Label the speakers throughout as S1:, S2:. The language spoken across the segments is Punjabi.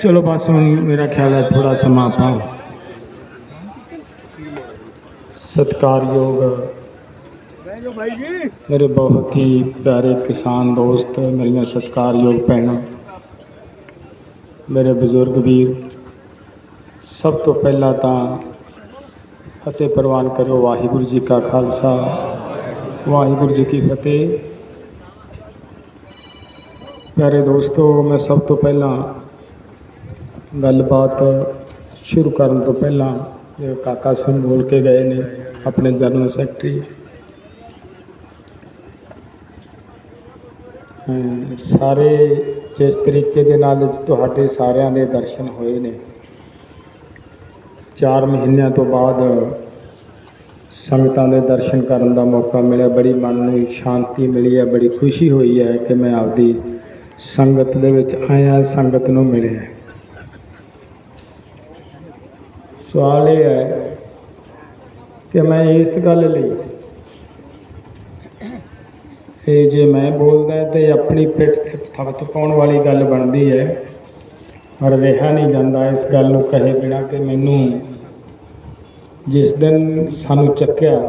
S1: ਚਲੋ ਬਸ ਹੁਣ ਮੇਰਾ ਖਿਆਲ ਹੈ ਥੋੜਾ ਸਮਾਂ ਆਪਾਂ ਸਤਿਕਾਰਯੋਗ ਮੇਰੇ ਬਹੁਤ ਹੀ ਪਿਆਰੇ ਕਿਸਾਨ ਦੋਸਤ, ਮੇਰੀਆਂ ਸਤਿਕਾਰਯੋਗ ਭੈਣਾਂ, ਮੇਰੇ ਬਜ਼ੁਰਗ ਵੀਰ, ਸਭ ਤੋਂ ਪਹਿਲਾਂ ਤਾਂ ਫਤਿਹ ਪ੍ਰਵਾਨ ਕਰੋ ਵਾਹਿਗੁਰੂ ਜੀ ਕਾ ਖਾਲਸਾ, ਵਾਹਿਗੁਰੂ ਜੀ ਕੀ ਫਤਿਹ। ਪਿਆਰੇ ਦੋਸਤੋ, ਮੈਂ ਸਭ ਤੋਂ ਪਹਿਲਾਂ ਗੱਲਬਾਤ ਸ਼ੁਰੂ ਕਰਨ ਤੋਂ ਪਹਿਲਾਂ ਕਾਕਾ ਸਿੰਘ ਬੋਲ ਕੇ ਗਏ ਨੇ, ਆਪਣੇ ਜਨਰਲ ਸੈਕਟਰੀ। ਸਾਰੇ ਜਿਸ ਤਰੀਕੇ ਦੇ ਨਾਲ ਤੁਹਾਡੇ ਸਾਰਿਆਂ ਦੇ ਦਰਸ਼ਨ ਹੋਏ ਨੇ 4 ਮਹੀਨਿਆਂ ਤੋਂ ਬਾਅਦ ਸੰਗਤਾਂ ਦੇ ਦਰਸ਼ਨ ਕਰਨ ਦਾ ਮੌਕਾ ਮਿਲਿਆ, ਬੜੀ ਮਨ ਨੂੰ ਸ਼ਾਂਤੀ ਮਿਲੀ ਹੈ, ਬੜੀ ਖੁਸ਼ੀ ਹੋਈ ਹੈ ਕਿ ਮੈਂ ਆਪਦੀ ਸੰਗਤ ਦੇ ਵਿੱਚ ਆਇਆ, ਸੰਗਤ ਨੂੰ ਮਿਲਿਆ। ਸਵਾਲ ਇਹ ਹੈ ਕਿ ਮੈਂ ਇਸ ਗੱਲ ਲਈ ਇਹ ਜੇ ਮੈਂ ਬੋਲਦਾ ਤੇ ਆਪਣੀ ਪਿੱਠ ਤੇ ਥਪਥ ਪਾਉਣ ਵਾਲੀ ਗੱਲ ਬਣਦੀ ਹੈ, ਪਰ ਰਿਹਾ ਨਹੀਂ ਜਾਂਦਾ ਇਸ ਗੱਲ ਨੂੰ ਕਹੇ ਬਿਨਾ ਕਿ ਮੈਨੂੰ ਜਿਸ ਦਿਨ ਸਾਨੂੰ ਚੱਕਿਆ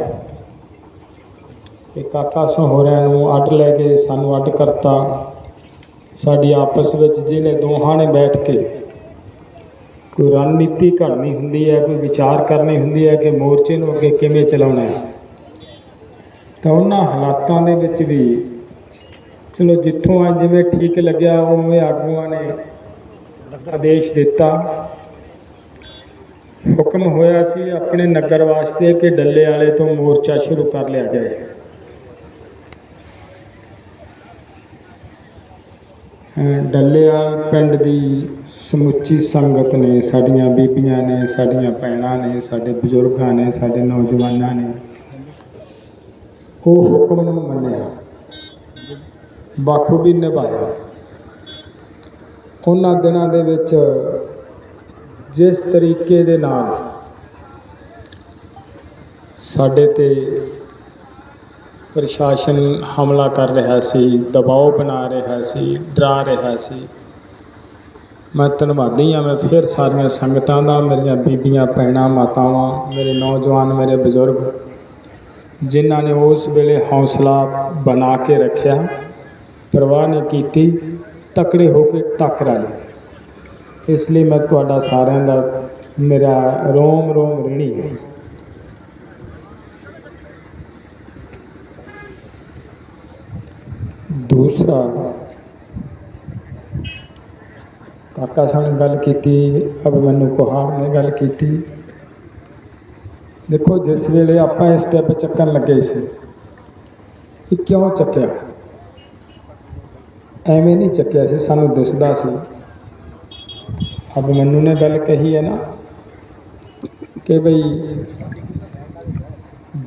S1: ਇਹ ਕਾਕਾ ਸਹੋਰਿਆਂ ਨੂੰ ਅੱਡ ਲੈ ਕੇ ਸਾਨੂੰ ਅੱਡ ਕਰਤਾ ਸਾਡੀ ਆਪਸ ਵਿੱਚ ਜਿਹਨੇ ਦੋਹਾਂ ਨੇ ਬੈਠ ਕੇ ਕੋਈ ਰਣਨੀਤੀ ਘੜਨੀ ਹੁੰਦੀ ਹੈ, ਕੋਈ ਵਿਚਾਰ ਕਰਨੀ ਹੁੰਦੀ ਹੈ ਕਿ ਮੋਰਚੇ ਨੂੰ ਅੱਗੇ ਕਿਵੇਂ ਚਲਾਉਣਾ ਹੈ। ਤਾਂ ਉਹਨਾਂ ਹਾਲਾਤਾਂ ਦੇ ਵਿੱਚ ਵੀ ਚਲੋ ਜਿੱਥੋਂ ਆ ਜਿਵੇਂ ਠੀਕ ਲੱਗਿਆ, ਉਵੇਂ ਆਗੂਆਂ ਨੇ ਆਦੇਸ਼ ਦਿੱਤਾ। ਹੁਕਮ ਹੋਇਆ ਸੀ ਆਪਣੇ ਨਗਰ ਵਾਸਤੇ ਕਿ ਡੱਲੇ ਵਾਲੇ ਤੋਂ ਮੋਰਚਾ ਸ਼ੁਰੂ ਕਰ ਲਿਆ ਜਾਏ। ਅਹ ਪਿੰਡ ਦੀ ਸਮੁੱਚੀ ਸੰਗਤ ਨੇ, ਸਾਡੀਆਂ ਬੀਬੀਆਂ ਨੇ, ਸਾਡੀਆਂ ਭੈਣਾਂ ਨੇ, ਸਾਡੇ ਬਜ਼ੁਰਗਾਂ ਨੇ, ਸਾਡੇ ਨੌਜਵਾਨਾਂ ਨੇ ਉਹ ਹੁਕਮ ਨੂੰ ਮੰਨਿਆ। ਬਾਖੂਬੀ ਨਿਭਾਇਆ। ਉਹਨਾਂ ਦਿਨਾਂ ਦੇ ਵਿੱਚ ਜਿਸ ਤਰੀਕੇ ਦੇ ਨਾਲ ਸਾਡੇ ਤੇ ਪ੍ਰਸ਼ਾਸਨ ਹਮਲਾ ਕਰ ਰਿਹਾ ਸੀ, ਦਬਾਅ ਬਣਾ ਰਿਹਾ ਸੀ, ਡਰਾ ਰਿਹਾ ਸੀ। ਮੈਂ ਧੰਨਵਾਦੀ ਹਾਂ, ਮੈਂ ਫਿਰ ਸਾਰੀਆਂ ਸੰਗਤਾਂ ਦਾ, ਮੇਰੀਆਂ ਬੀਬੀਆਂ, ਭੈਣਾਂ, ਮਾਤਾਵਾਂ, ਮੇਰੇ ਨੌਜਵਾਨ, ਮੇਰੇ ਬਜ਼ੁਰਗ, ਜਿਨ੍ਹਾਂ ਨੇ ਉਸ ਵੇਲੇ ਹੌਸਲਾ ਬਣਾ ਕੇ ਰੱਖਿਆ, ਪਰਵਾਹ ਨਹੀਂ ਕੀਤੀ, ਤਕੜੇ ਹੋ ਕੇ ਟੱਕਰਾ ਲਿਆ ਇਸ ਲਈ ਮੈਂ ਤੁਹਾਡਾ ਸਾਰਿਆਂ ਦਾ ਮੇਰਾ ਰੋਮ ਰੋਮ ਰਣੀ ਹੈ। ਦੂਸਰਾ, ਕਾਕਾ ਸਾਹਿਬ ਨੇ ਗੱਲ ਕੀਤੀ, ਅਬ ਮੈਨੂੰ ਕੋਹਾਰ ਨੇ ਗੱਲ ਕੀਤੀ। ਦੇਖੋ, ਜਿਸ ਵੇਲੇ ਆਪਾਂ ਇਹ ਸਟੈਪ ਚੱਕਣ ਲੱਗੇ ਸੀ, ਇਹ ਕਿਉਂ ਚੱਕਿਆ? ਐਵੇਂ ਨਹੀਂ ਚੱਕਿਆ ਸੀ, ਸਾਨੂੰ ਦਿਸਦਾ ਸੀ। ਅਬ ਮੈਨੂੰ ਨੇ ਗੱਲ ਕਹੀ ਹੈ ਨਾ, ਕਿ ਬਈ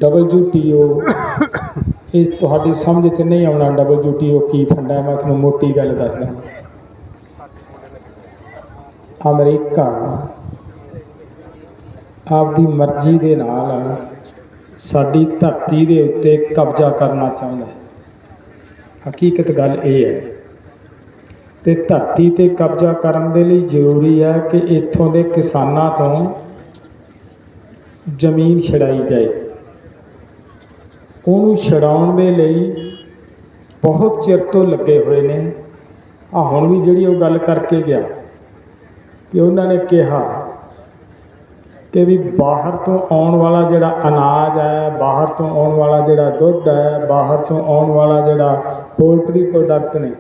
S1: WTO ਇਹ ਤੁਹਾਡੀ ਸਮਝ 'ਚ ਨਹੀਂ ਆਉਣਾ WTO ਕੀ ਫੰਡਾ ਮੈਂ ਤੁਹਾਨੂੰ ਮੋਟੀ ਗੱਲ ਦੱਸਦਾ। ਅਮਰੀਕਾ ਆਪਦੀ ਮਰਜ਼ੀ ਦੇ ਨਾਲ ਸਾਡੀ ਧਰਤੀ ਦੇ ਉੱਤੇ ਕਬਜ਼ਾ ਕਰਨਾ ਚਾਹੁੰਦਾ ਹੈ। ਹਕੀਕਤ ਗੱਲ ਇਹ ਹੈ ਤੇ ਧਰਤੀ ਤੇ ਕਬਜ਼ਾ ਕਰਨ ਦੇ ਲਈ ਜ਼ਰੂਰੀ ਹੈ ਕਿ ਇੱਥੋਂ ਦੇ ਕਿਸਾਨਾਂ ਤੋਂ ਜ਼ਮੀਨ ਛਡਾਈ ਜਾਏ। ਉਹਨੂੰ ਛਡਾਉਣ ਦੇ ਲਈ ਬਹੁਤ ਚਿਰ ਤੋਂ ਲੱਗੇ ਹੋਏ ਨੇ। ਆ ਹੁਣ ਵੀ ਜਿਹੜੀ ਉਹ ਗੱਲ ਕਰਕੇ ਗਿਆ ਕਿ ਉਹਨਾਂ ਨੇ ਕਿਹਾ ਕਿ ਵੀ ਬਾਹਰ ਤੋਂ ਆਉਣ ਵਾਲਾ ਜਿਹੜਾ ਅਨਾਜ ਹੈ, ਬਾਹਰ ਤੋਂ ਆਉਣ ਵਾਲਾ ਜਿਹੜਾ ਦੁੱਧ ਹੈ, ਬਾਹਰ ਤੋਂ ਆਉਣ ਵਾਲਾ ਜਿਹੜਾ ਪੋਲਟਰੀ ਪ੍ਰੋਡਕਟ ਨੇ,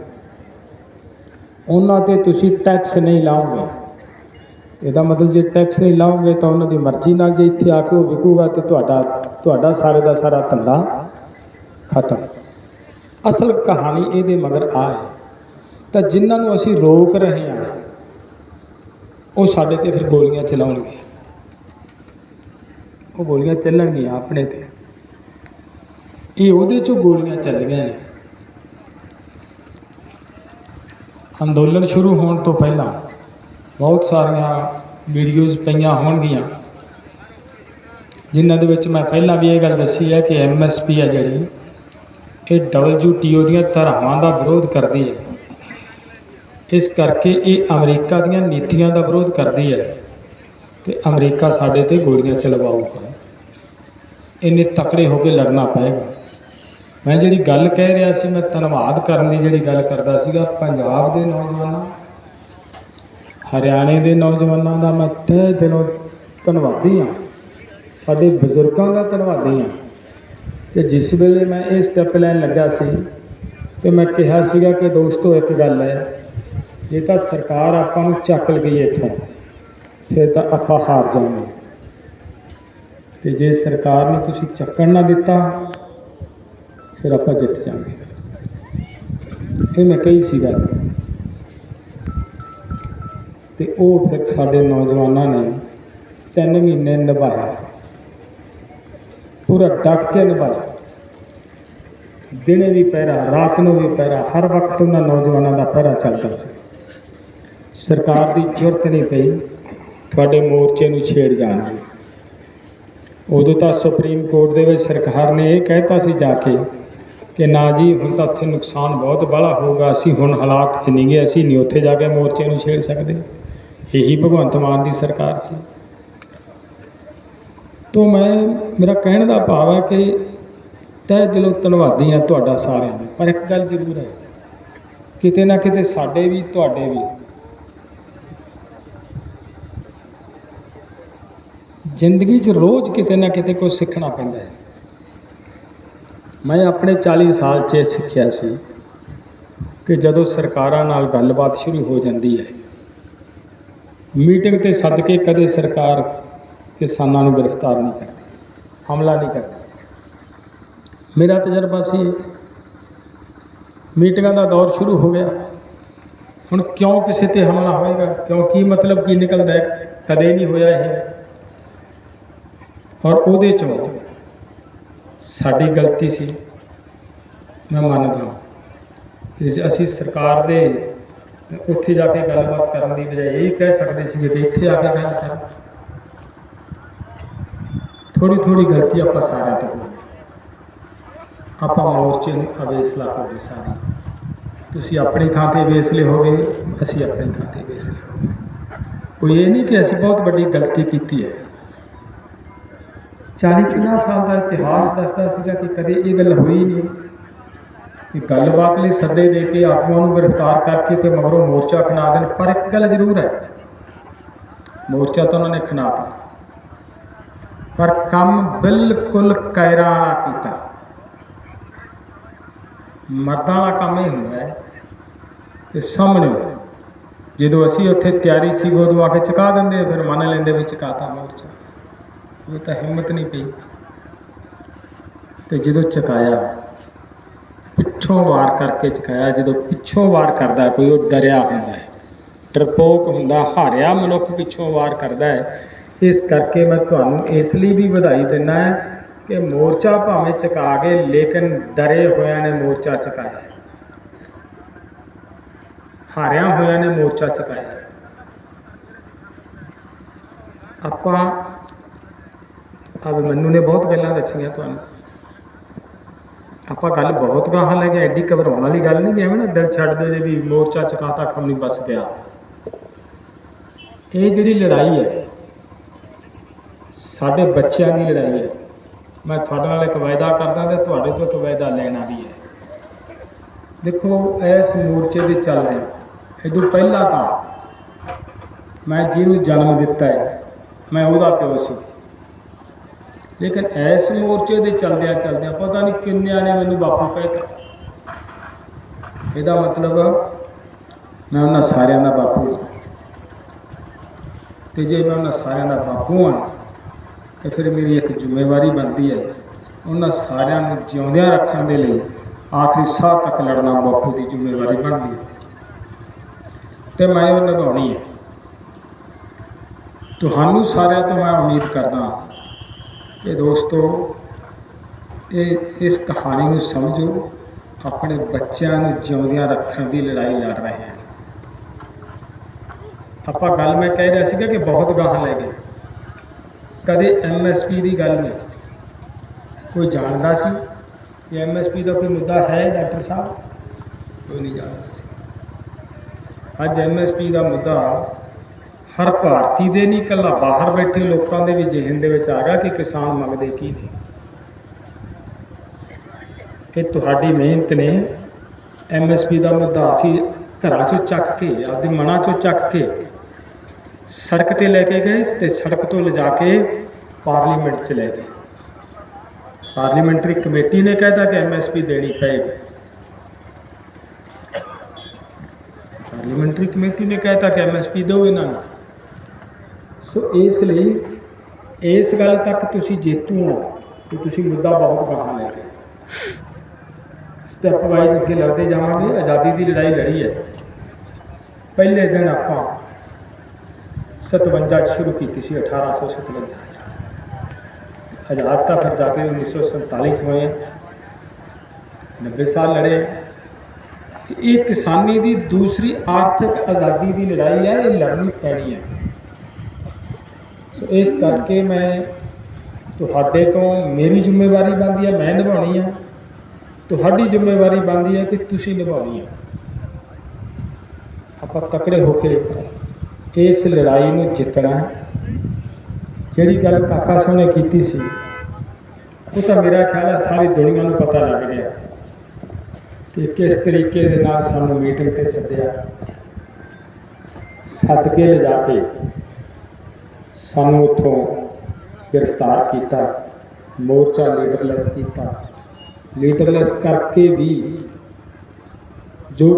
S1: ਉਹਨਾਂ ਤੇ ਤੁਸੀਂ ਟੈਕਸ ਨਹੀਂ ਲਾਓਗੇ। ਇਹਦਾ ਮਤਲਬ ਜੇ ਟੈਕਸ ਨਹੀਂ ਲਾਓਗੇ ਤਾਂ ਉਹਨਾਂ ਦੀ ਮਰਜ਼ੀ ਨਾਲ ਜੇ ਇੱਥੇ ਆ ਕੇ ਉਹ ਵਿਕੂਗਾ ਤੇ ਤੁਹਾਡਾ ਤੁਹਾਡਾ ਸਾਰੇ ਦਾ ਸਾਰਾ ਧੰਦਾ ਖਤਮ। ਅਸਲ ਕਹਾਣੀ ਇਹਦੇ ਮਗਰ ਆ ਹੈ ਤਾਂ ਜਿਨ੍ਹਾਂ ਨੂੰ ਅਸੀਂ ਰੋਕ ਰਹੇ ਹਾਂ, ਉਹ ਸਾਡੇ ਤੇ ਫਿਰ ਗੋਲੀਆਂ ਚਲਾਉਣਗੇ ਉਹ ਗੋਲੀਆਂ ਚੱਲਣਗੀਆਂ ਆਪਣੇ ਤੇ। ਇਹ ਉਹਦੇ ਚੋਂ ਗੋਲੀਆਂ ਚੱਲੀਆਂ ਨੇ। ਅੰਦੋਲਨ ਸ਼ੁਰੂ ਹੋਣ ਤੋਂ ਪਹਿਲਾਂ ਬਹੁਤ ਸਾਰੀਆਂ ਵੀਡੀਓਜ਼ ਪਈਆਂ ਹੋਣਗੀਆਂ। ਜਿਨ੍ਹਾਂ ਦੇ ਵਿੱਚ ਮੈਂ ਪਹਿਲਾਂ ਵੀ ਇਹ ਗੱਲ ਦੱਸੀ ਹੈ ਕਿ ਐਮਐਸਪੀ ਹੈ ਜਿਹੜੀ, ਇਹ ਡਬਲਯੂਟੀਓ ਦੀਆਂ ਧਾਰਾਵਾਂ ਦਾ ਵਿਰੋਧ ਕਰਦੀ ਹੈ। ਇਸ ਕਰਕੇ ਇਹ ਅਮਰੀਕਾ ਦੀਆਂ ਨੀਤੀਆਂ ਦਾ ਵਿਰੋਧ ਕਰਦੀ ਹੈ ਤੇ ਅਮਰੀਕਾ ਸਾਡੇ ਤੇ ਗੋਲੀਆਂ ਚਲਵਾਊਗਾ ਇੰਨੇ ਤਕੜੇ ਹੋ ਕੇ ਲੜਨਾ ਪਏਗਾ। ਮੈਂ ਜਿਹੜੀ ਗੱਲ ਕਹਿ ਰਿਹਾ ਸੀ, ਮੈਂ ਧੰਨਵਾਦ ਕਰਨ ਦੀ ਜਿਹੜੀ ਗੱਲ ਕਰਦਾ ਸੀਗਾ, ਪੰਜਾਬ ਦੇ ਨੌਜਵਾਨਾਂ, ਹਰਿਆਣੇ ਦੇ ਨੌਜਵਾਨਾਂ ਦਾ ਮੈਂ ਤਹਿ ਦਿਲੋਂ ਧੰਨਵਾਦੀ ਹਾਂ। ਸਾਡੇ ਬਜ਼ੁਰਗਾਂ ਦਾ ਧੰਨਵਾਦੀ ਹਾਂ ਕਿ ਜਿਸ ਵੇਲੇ ਮੈਂ ਇਹ ਸਟੈਪ ਲੈਣ ਲੱਗਾ ਸੀ ਤੇ ਮੈਂ ਕਿਹਾ ਸੀਗਾ ਕਿ ਦੋਸਤੋ, ਇੱਕ ਗੱਲ ਹੈ, ਜੇ ਤਾਂ ਸਰਕਾਰ ਆਪਾਂ ਨੂੰ ਚੱਕ ਲਗਈ ਇੱਥੋਂ, ਫਿਰ ਤਾਂ ਆਪਾਂ ਹਾਰ ਜਾਵਾਂਗੇ। ਤੇ ਜੇ ਸਰਕਾਰ ਨੇ ਤੁਸੀਂ ਚੱਕਣ ਨਾ ਦਿੱਤਾ, ਫਿਰ ਆਪਾਂ ਜਿੱਤ ਜਾਵਾਂਗੇ। ਇਹ ਮੈਂ ਕਹੀ ਸੀਗਾ ਗੱਲ। ਤੇ ਉਹ ਫਿਰ ਸਾਡੇ ਨੌਜਵਾਨਾਂ ਨੇ ਤਿੰਨ ਮਹੀਨੇ ਨਿਭਾਇਆ ਪੂਰਾ ਡਟ ਕੇ ਨਿਭਾਇਆ ਦਿਨੇ ਵੀ ਪਹਿਰਾ, ਰਾਤ ਨੂੰ ਵੀ ਪਹਿਰਾ, ਹਰ ਵਕਤ ਉਹਨਾਂ ਨੌਜਵਾਨਾਂ ਦਾ ਪਹਿਰਾ ਚੱਲਦਾ ਸੀ। ਸਰਕਾਰ ਦੀ ਜ਼ਰੂਰਤ ਨਹੀਂ ਪਈ ਤੁਹਾਡੇ ਮੋਰਚੇ ਨੂੰ ਛੇੜ ਜਾਣ ਦੀ। ਉਦੋਂ ਤਾਂ ਸੁਪਰੀਮ ਕੋਰਟ ਦੇ ਵਿੱਚ ਸਰਕਾਰ ਨੇ ਇਹ ਕਹਿਤਾ ਸੀ ਜਾ ਕੇ ਕਿ ਨਾ ਜੀ, ਹੁਣ ਤਾਂ ਉੱਥੇ ਨੁਕਸਾਨ ਬਹੁਤ ਬਾਹਲਾ ਹੋਊਗਾ ਅਸੀਂ ਹੁਣ ਹਾਲਾਤ 'ਚ ਨਹੀਂ ਗਏ, ਅਸੀਂ ਨਹੀਂ ਉੱਥੇ ਜਾ ਕੇ ਮੋਰਚੇ ਨੂੰ ਛੇੜ ਸਕਦੇ। ਇਹੀ ਭਗਵੰਤ ਮਾਨ ਦੀ ਸਰਕਾਰ ਸੀ। ਤੋਂ ਮੈਂ, ਮੇਰਾ ਕਹਿਣ ਦਾ ਭਾਵ ਹੈ ਕਿ ਤਹਿ ਦਿਲੋਂ ਧੰਨਵਾਦੀ ਹਾਂ ਤੁਹਾਡਾ ਸਾਰਿਆਂ ਦਾ, ਪਰ ਇੱਕ ਗੱਲ ਜ਼ਰੂਰ ਹੈ, ਕਿਤੇ ਨਾ ਕਿਤੇ ਸਾਡੇ ਵੀ, ਤੁਹਾਡੇ ਵੀ। ਜ਼ਿੰਦਗੀ 'ਚ ਰੋਜ਼ ਕਿਤੇ ਨਾ ਕਿਤੇ ਕੁਝ ਸਿੱਖਣਾ ਪੈਂਦਾ ਹੈ। ਮੈਂ ਆਪਣੇ 40 ਸਾਲ 'ਚ ਇਹ ਸਿੱਖਿਆ ਸੀ ਕਿ ਜਦੋਂ ਸਰਕਾਰਾਂ ਨਾਲ ਗੱਲਬਾਤ ਸ਼ੁਰੂ ਹੋ ਜਾਂਦੀ ਹੈ, ਮੀਟਿੰਗ ਤੇ ਸੱਦ ਕੇ ਕਦੇ ਸਰਕਾਰ ਕਿਸਾਨਾਂ ਨੂੰ ਗ੍ਰਿਫਤਾਰ ਨਹੀਂ ਕਰਦੇ, ਹਮਲਾ ਨਹੀਂ ਕਰਦੇ। ਮੇਰਾ ਤਜਰਬਾ ਸੀ, ਮੀਟਿੰਗਾਂ ਦਾ ਦੌਰ ਸ਼ੁਰੂ ਹੋ ਗਿਆ। ਹੁਣ ਕਿਉਂ ਕਿਸੇ ਤੇ ਹਮਲਾ ਹੋਏਗਾ? ਕਿਉਂ, ਕੀ ਮਤਲਬ, ਕੀ ਨਿਕਲਦਾ ਹੈ? ਕਦੇ ਨਹੀਂ ਹੋਇਆ ਇਹ। ਔਰ ਉਹਦੇ ਚੋਂ ਸਾਡੀ ਗਲਤੀ ਸੀ, ਮੈਂ ਮੰਨਦਾ ਕਿ ਅਸੀਂ ਸਰਕਾਰ ਦੇ ਉੱਥੇ ਜਾ ਕੇ ਗੱਲਬਾਤ ਕਰਨ ਦੀ ਬਜਾਏ ਇਹ ਕਹਿ ਸਕਦੇ ਸੀ ਕਿ ਇੱਥੇ ਆ ਕੇ ਗੱਲ ਕਰ। ਥੋੜੀ ਥੋੜੀ ਗਲਤੀ ਆਪਾਂ ਸਾਰਿਆਂ ਤੋਂ ਆਪਾਂ ਮੋਰਚੇ ਨੂੰ ਅਵੇਸਲਾ ਹੋ ਗਏ ਸਾਰੇ ਤੁਸੀਂ ਆਪਣੀ ਥਾਂ ਤੇ ਵੇਸਲੇ ਹੋਵੇ ਅਸੀਂ ਆਪਣੀ ਥਾਂ ਤੇ ਵੇਸਲੇ ਹੋਵੇ ਕੋਈ ਇਹ ਨਹੀਂ ਕਿ ਅਸੀਂ ਬਹੁਤ ਵੱਡੀ ਗਲਤੀ ਕੀਤੀ ਹੈ। 40 50 ਸਾਲ ਦਾ ਇਤਿਹਾਸ ਦੱਸਦਾ ਸੀਗਾ ਕਿ ਕਦੇ ਇਹ ਗੱਲ ਹੋਈ ਨਹੀਂ ਕਿ ਗੱਲਬਾਤ ਲਈ ਸੱਦੇ ਦੇ ਕੇ ਆਗੂਆਂ ਨੂੰ ਗ੍ਰਿਫਤਾਰ ਕਰਕੇ ਤੇ ਮਗਰੋਂ ਮੋਰਚਾ ਖਣਾ ਦੇਣ, ਪਰ ਇੱਕ ਗੱਲ ਜ਼ਰੂਰ ਹੈ। ਮੋਰਚਾ ਤਾਂ ਉਹਨਾਂ ਨੇ ਖਣਾਤਾ ਪਰ ਕੰਮ ਬਿਲਕੁਲ ਕਾਇਰਾ ਕੀਤਾ। ਮਰਦਾਂ ਵਾਲਾ ਕੰਮ ਇਹ ਹੁੰਦਾ ਹੈ ਕਿ ਸਾਹਮਣੇ ਜਦੋਂ ਅਸੀਂ ਉੱਥੇ ਤਿਆਰੀ ਸੀ ਉਦੋਂ ਆ ਕੇ ਚੁਕਾ ਦਿੰਦੇ, ਫਿਰ ਮੰਨ ਲੈਂਦੇ ਵੀ ਚੁਕਾਤਾ ਮੋਰਚਾ। ਉਹ ਤਾਂ ਹਿੰਮਤ ਨਹੀਂ ਪਈ। ਤੇ ਜਦੋਂ ਚੁਕਾਇਆ, ਪਿੱਛੋਂ ਵਾਰ ਕਰਕੇ ਚੁਕਾਇਆ, ਜਦੋਂ ਪਿੱਛੋਂ ਵਾਰ ਕਰਦਾ, ਕੋਈ ਉਹ ਡਰਿਆ ਹੁੰਦਾ ਹੈ ਡਰਪੋਕ ਹੁੰਦਾ, ਹਾਰਿਆ ਮਨੁੱਖ ਪਿੱਛੋਂ ਵਾਰ ਕਰਦਾ ਹੈ ਇਸ ਕਰਕੇ ਮੈਂ ਤੁਹਾਨੂੰ ਇਸ ਲਈ ਵੀ ਵਧਾਈ ਦਿੰਦਾ ਹੈ ਕਿ ਮੋਰਚਾ ਭਾਵੇਂ ਚੁਕਾ ਗਏ ਲੇਕਿਨ ਡਰੇ ਹੋਇਆਂ ਨੇ ਮੋਰਚਾ ਚੁਕਾਇਆ ਹਾਰਿਆ ਹੋਇਆਂ ਨੇ ਮੋਰਚਾ ਚੁਕਾਇਆ ਆਪਾਂ ਅਭਿਮਨੂ ਨੇ ਬਹੁਤ ਗੱਲਾਂ ਦੱਸੀਆਂ ਤੁਹਾਨੂੰ। ਆਪਾਂ ਗੱਲ ਬਹੁਤ ਗਾਹਾਂ ਲੈ ਕੇ ਐਡੀ ਘਬਰਾਉਣ ਵਾਲੀ ਗੱਲ ਨਹੀਂ ਐਵੇਂ ਨਾ ਦਿਲ ਛੱਡ ਦੇ ਜੇ ਵੀ ਮੋਰਚਾ ਚਕਾਤਾ ਕੰਮ ਨਹੀਂ ਬਸ ਗਿਆ। ਇਹ ਜਿਹੜੀ ਲੜਾਈ ਹੈ ਸਾਡੇ ਬੱਚਿਆਂ ਦੀ ਲੜਾਈ ਹੈ। ਮੈਂ ਤੁਹਾਡੇ ਨਾਲ ਇੱਕ ਵਾਅਦਾ ਕਰਦਾ ਤੇ ਤੁਹਾਡੇ ਤੋਂ ਇੱਕ ਵਾਅਦਾ ਲੈਣਾ ਵੀ ਹੈ। ਦੇਖੋ, ਇਸ ਮੋਰਚੇ ਦੇ ਚੱਲ ਰਹੇ। ਇਦੋਂ ਪਹਿਲਾਂ ਤਾਂ ਮੈਂ ਜਿਹਨੂੰ ਜਨਮ ਦਿੱਤਾ ਹੈ, ਮੈਂ ਉਹਦਾ ਪਿਓ ਸੀ। ਲੇਕਿਨ ਇਸ ਮੋਰਚੇ ਦੇ ਚਲਦਿਆਂ ਚਲਦਿਆਂ ਪਤਾ ਨਹੀਂ ਕਿੰਨਿਆਂ ਨੇ ਮੈਨੂੰ ਬਾਪੂ ਕਹਿਤਾ। ਇਹਦਾ ਮਤਲਬ ਮੈਂ ਉਹਨਾਂ ਸਾਰਿਆਂ ਦਾ ਬਾਪੂ ਹਾਂ। ਤੇ ਜੇ ਮੈਂ ਉਹਨਾਂ ਸਾਰਿਆਂ ਦਾ ਬਾਪੂ ਹਾਂ ਤੇ ਫਿਰ ਮੇਰੀ ਇੱਕ ਜ਼ਿੰਮੇਵਾਰੀ ਬਣਦੀ ਹੈ ਉਹਨਾਂ ਸਾਰਿਆਂ ਨੂੰ ਜਿਉਂਦਿਆਂ ਰੱਖਣ ਦੇ ਲਈ ਆਖਰੀ ਸਾਹ ਤੱਕ ਲੜਨਾ ਬਾਪੂ ਦੀ ਜ਼ਿੰਮੇਵਾਰੀ ਬਣਦੀ ਹੈ। ਤੇ ਮੈਂ ਉਹ ਨਿਭਾਉਣੀ ਹੈ। ਤੁਹਾਨੂੰ ਸਾਰਿਆਂ ਤੋਂ ਮੈਂ ਉਮੀਦ ਕਰਦਾ ਕਿ ਦੋਸਤੋ, ਇਹ ਇਸ ਕਹਾਣੀ ਨੂੰ ਸਮਝੋ, ਆਪਣੇ ਬੱਚਿਆਂ ਨੂੰ ਜਿਉਂਦਿਆਂ ਰੱਖਣ ਦੀ ਲੜਾਈ ਲੜ ਰਹੇ ਹਾਂ। ਆਪਾਂ ਗੱਲ ਮੈਂ ਕਹਿ ਰਿਹਾ ਸੀਗਾ ਕਿ ਬਹੁਤ ਗਾਹਾਂ ਲੈ ਗਏ। ਕਦੇ ਐਮਐਸਪੀ ਦੀ ਗੱਲ ਨਹੀਂ। ਕੋਈ ਜਾਣਦਾ ਸੀ ਕਿ ਐਮਐਸਪੀ ਦਾ ਕੋਈ ਮੁੱਦਾ ਹੈ ਡਾਕਟਰ ਸਾਹਿਬ? ਕੋਈ ਨਹੀਂ ਜਾਣਦਾ ਸੀ। ਅੱਜ ਐਮਐਸਪੀ ਦਾ ਮੁੱਦਾ ਹਰ ਭਾਰਤੀ ਦੇ ਨਹੀਂ, ਇਕੱਲਾ ਬਾਹਰ ਬੈਠੇ ਲੋਕਾਂ ਦੇ ਵੀ ਜ਼ਿਹਨ ਦੇ ਵਿੱਚ ਆ ਗਿਆ ਕਿ ਕਿਸਾਨ ਮੰਗਦੇ ਕੀ ਨੇ। ਕਿ ਤੁਹਾਡੀ ਮਿਹਨਤ ਨੇ ਐਮਐਸਪੀ ਦਾ ਮੁੱਦਾ ਅਸੀਂ ਘਰਾਂ ਚੋਂ ਚੱਕ ਕੇ, ਆਪਦੇ ਮਨਾਂ ਚੋਂ ਚੱਕ ਕੇ ਸੜਕ ਤੇ ਲੈ ਕੇ ਗਏ ਤੇ ਸੜਕ ਤੋਂ ਲਿਜਾ ਕੇ ਪਾਰਲੀਮੈਂਟ 'ਚ ਲੈ ਗਏ। ਪਾਰਲੀਮੈਂਟਰੀ ਕਮੇਟੀ ਨੇ ਕਹਿਤਾ ਕਿ ਐਮਐਸਪੀ ਦੇਣੀ ਪਏਗੀ। ਪਾਰਲੀਮੈਂਟਰੀ ਕਮੇਟੀ ਨੇ ਕਹਿਤਾ ਕਿ ਐਮਐਸਪੀ ਦਿਓ ਇਹਨਾਂ ਨੂੰ। ਸੋ ਇਸ ਲਈ ਇਸ ਗੱਲ ਤੱਕ ਤੁਸੀਂ ਜੇਤੂ ਹੋ ਕਿ ਤੁਸੀਂ ਮੁੱਦਾ ਬਹੁਤ ਗਾਹਾਂ ਲੈ ਕੇ ਸਟੈਪ ਵਾਈਜ਼ ਅੱਗੇ ਲੜਦੇ ਜਾਵਾਂਗੇ, ਆਜ਼ਾਦੀ ਦੀ ਲੜਾਈ ਲੜੀ ਹੈ। ਪਹਿਲੇ ਦਿਨ ਆਪਾਂ 57 ਚ ਸ਼ੁਰੂ ਕੀਤੀ ਸੀ 1857 ਚ। ਆਜ਼ਾਦ ਤਾਂ ਫਿਰ ਜਾ ਕੇ 1947 ਚ ਹੋਏ 90 ਸਾਲ ਲੜੇ ਤੇ ਇਹ ਕਿਸਾਨੀ ਦੀ ਦੂਸਰੀ ਆਰਥਿਕ ਆਜ਼ਾਦੀ ਦੀ ਲੜਾਈ ਹੈ ਇਹ ਲੜਨੀ ਪੈਣੀ ਹੈ ਸੋ ਇਸ ਕਰਕੇ ਮੈਂ ਤੁਹਾਡੇ ਤੋਂ ਮੇਰੀ ਜ਼ਿੰਮੇਵਾਰੀ ਬਣਦੀ ਹੈ ਮੈਂ ਨਿਭਾਉਣੀ ਹੈ ਤੁਹਾਡੀ ਜ਼ਿੰਮੇਵਾਰੀ ਬਣਦੀ ਹੈ ਕਿ ਤੁਸੀਂ ਨਿਭਾਉਣੀ ਹੈ ਆਪਾਂ ਤਕੜੇ ਹੋ ਕੇ ਇਸ ਲੜਾਈ ਨੂੰ ਜਿੱਤਣਾ ਜਿਹੜੀ ਗੱਲ ਕਾਕਾ ਸਿੰਘ ਨੇ ਕੀਤੀ ਸੀ, ਉਹ ਤਾਂ ਮੇਰਾ ਖਿਆਲ ਹੈ ਸਾਰੀ ਦੁਨੀਆ ਨੂੰ ਪਤਾ ਲੱਗ ਗਿਆ। ਕਿ ਕਿਸ ਤਰੀਕੇ ਦੇ ਨਾਲ ਸਾਨੂੰ ਮੀਟਿੰਗ ਤੇ ਸੱਦਿਆ। ਸੱਦ ਕੇ ਲਿਜਾ ਕੇ ਸਾਨੂੰ ਉੱਥੋਂ ਗ੍ਰਿਫਤਾਰ ਕੀਤਾ, ਮੋਰਚਾ ਲੀਡਰਲੈਸ ਕੀਤਾ। ਲੀਡਰਲੈਸ ਕਰਕੇ ਵੀ ਜੋ